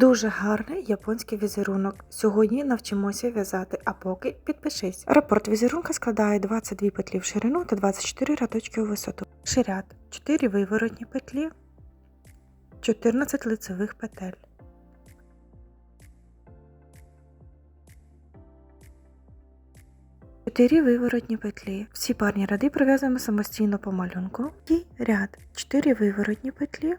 Дуже гарний японський візерунок. Сьогодні навчимося в'язати, а поки підпишись. Рапорт візерунка складає 22 петлі в ширину та 24 рядочки у висоту. Ширяд 4 виворотні петлі, 14 лицевих петель. Чотири виворотні петлі. Всі парні ряди пров'язуємо самостійно по малюнку. І ряд 4 виворотні петлі.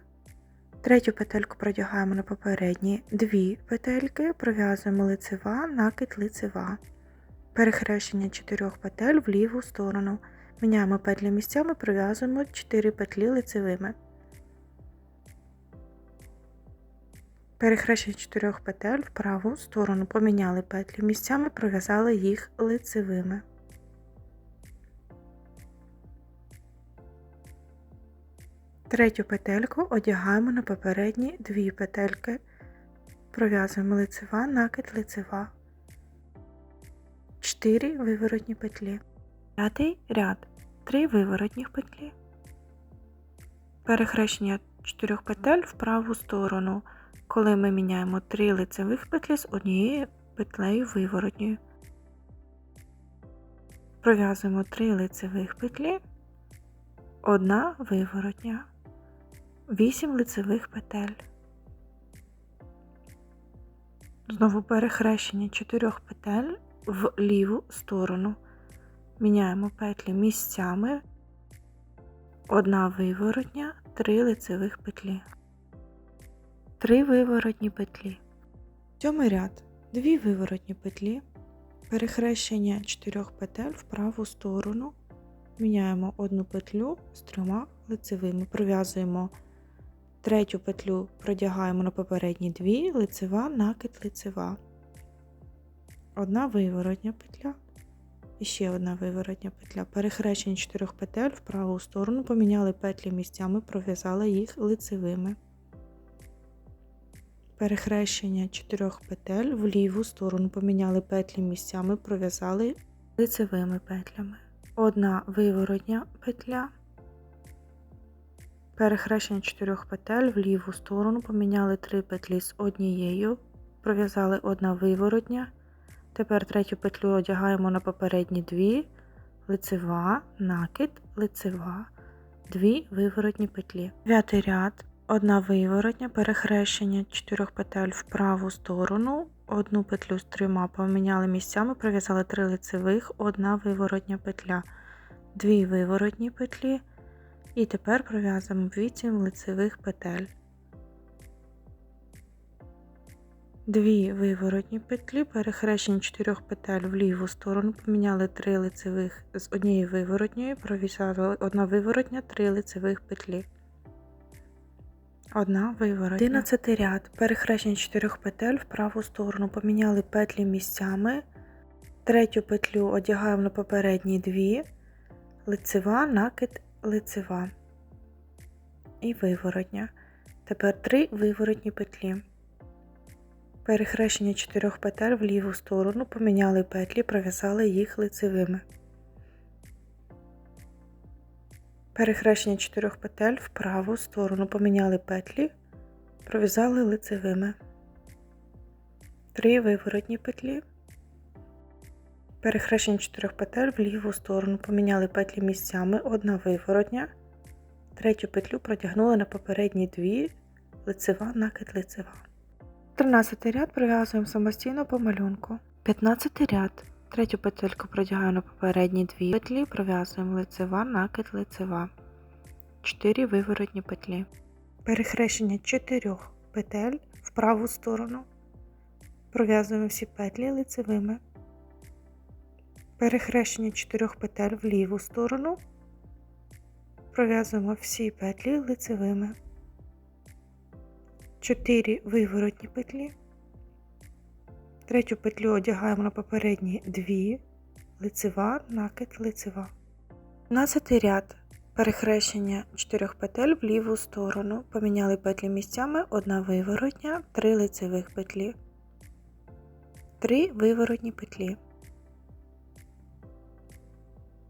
Третю петельку продягаємо на попередні дві петельки, пров'язуємо лицева, накид лицева. Перехрещення чотирьох петель в ліву сторону. Міняємо петлі місцями, пров'язуємо 4 петлі лицевими. Перехрещення чотирьох петель в праву сторону. Поміняли петлі місцями, пров'язали їх лицевими. Третю петельку одягаємо на попередні дві петельки, пров'язуємо лицева, накид лицева, 4 виворотні петлі. П'ятий ряд 3 виворотні петлі. Перехрещення 4 петель в праву сторону, коли ми міняємо 3 лицевих петлі з однією петлею виворотньою. Пров'язуємо 3 лицевих петлі, одна виворотня. 8 лицевих петель. Знову перехрещення 4 петель в ліву сторону. Міняємо петлі місцями. Одна виворотня, 3 лицевих петлі. 3 виворотні петлі. Сьомий ряд. 2 виворотні петлі. Перехрещення 4 петель в праву сторону. Міняємо одну петлю з трьома лицевими. Пров'язуємо Третю петлю продягаємо на попередні дві, лицева, накид лицева. Одна виворотня петля. І ще одна виворотня петля. Перехрещення чотирьох петель в праву сторону, поміняли петлі місцями, пров'язали їх лицевими. Перехрещення чотирьох петель в ліву сторону, поміняли петлі місцями, пров'язали лицевими петлями. Одна виворотня петля. Перехрещення 4 петель в ліву сторону, поміняли 3 петлі з однією, пров'язали одна виворотня. Тепер третю петлю одягаємо на попередні дві, лицева, накид, лицева, дві виворотні петлі. П'ятий ряд, одна виворотня, перехрещення 4 петель в праву сторону, одну петлю з трьома поміняли місцями, пров'язали 3 лицевих, одна виворотня петля, дві виворотні петлі. І тепер пров'язуємо 8 лицевих петель. Дві виворотні петлі, перехрещені 4 петель в ліву сторону, поміняли 3 лицевих з однією виворотньою, пров'язали одна виворотня, 3 лицевих петлі. Одна виворотня. 11 ряд. Перехрещення 4 петель в праву сторону, поміняли петлі місцями. Третю петлю одягаємо на попередні дві, лицева, накид лицева і виворотня. Тепер три виворотні петлі. Перехрещення чотирьох петель в ліву сторону, поміняли петлі, пров'язали їх лицевими. Перехрещення чотирьох петель в праву сторону, поміняли петлі, пров'язали лицевими. Три виворотні петлі. Перехрещення чотирьох петель в ліву сторону, поміняли петлі місцями, одна виворотня, третю петлю протягнули на попередні дві, лицева, накид лицева. 13 ряд пров'язуємо самостійно по малюнку. 15 ряд. Третю петельку продягаємо на попередні дві петлі, пров'язуємо лицева, накид лицева. 4 виворотні петлі. Перехрещення 4 петель в праву сторону. Пров'язуємо всі петлі лицевими перехрещення 4 петель в ліву сторону, пров'язуємо всі петлі лицевими, 4 виворотні петлі, третю петлю одягаємо на попередні 2, лицева, накид, лицева. 12 ряд. Перехрещення 4 петель в ліву сторону, поміняли петлі місцями, одна виворотня, 3 лицевих петлі, 3 виворотні петлі.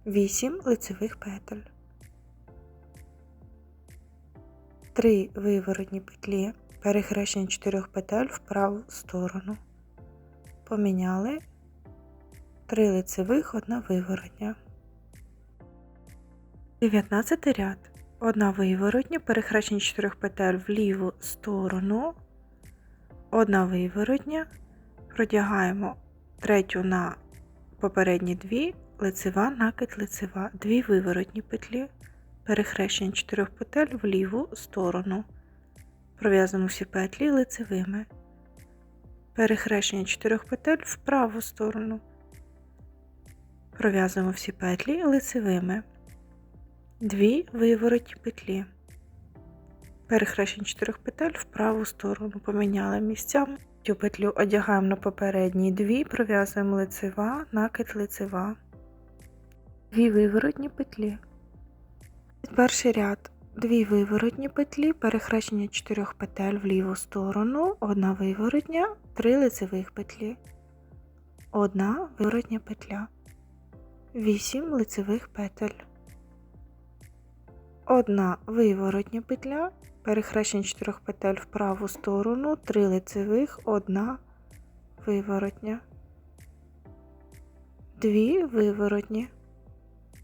8 лицевих петель, 3 виворотні петлі, Перехрещення чотирьох петель в праву сторону. Поміняли. Три лицевих, одна виворотня. 19 ряд. Одна виворотня, перехрещення чотирьох петель в ліву сторону. Одна виворотня. Продягаємо третю на попередні дві, лицева, накид, лицева, дві виворотні петлі, перехрещення чотирьох петель в ліву сторону. Пров'язуємо всі петлі лицевими. Перехрещення чотирьох петель в праву сторону. Пров'язуємо всі петлі лицевими. Дві виворотні петлі. Перехрещення чотирьох петель в праву сторону. Поміняли місцями. Цю петлю одягаємо на попередні дві, пров'язуємо лицева, накид лицева. Дві виворотні петлі. Перший ряд. Дві виворотні петлі, перехрещення чотирьох петель в ліву сторону, одна виворотня, три лицевих петлі. Одна виворотня петля. Вісім лицевих петель. Одна виворотня петля, перехрещення чотирьох петель в праву сторону, три лицевих, одна виворотня. Дві виворотні.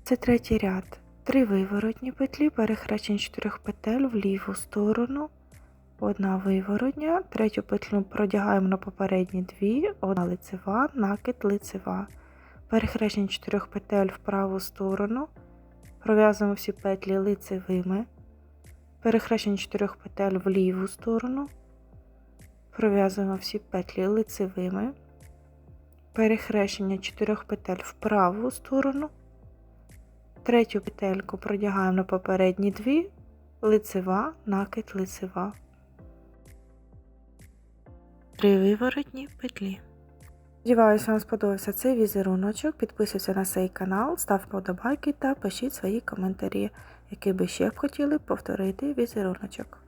Це третій ряд. Три виворотні петлі, перехрещення чотирьох петель в ліву сторону, одна виворотня, третю петлю продягаємо на попередні дві, одна лицева, накид лицева. Перехрещення чотирьох петель в праву сторону, пров'язуємо всі петлі лицевими, перехрещення чотирьох петель в ліву сторону, пров'язуємо всі петлі лицевими, перехрещення чотирьох петель в праву сторону. Третю петельку продягаємо на попередні дві, лицева, накид, лицева. Три виворотні петлі. Сподіваюся, вам сподобався цей візеруночок. Підписуйся на цей канал, став подобайки та пишіть свої коментарі, які би ще хотіли повторити візеруночок.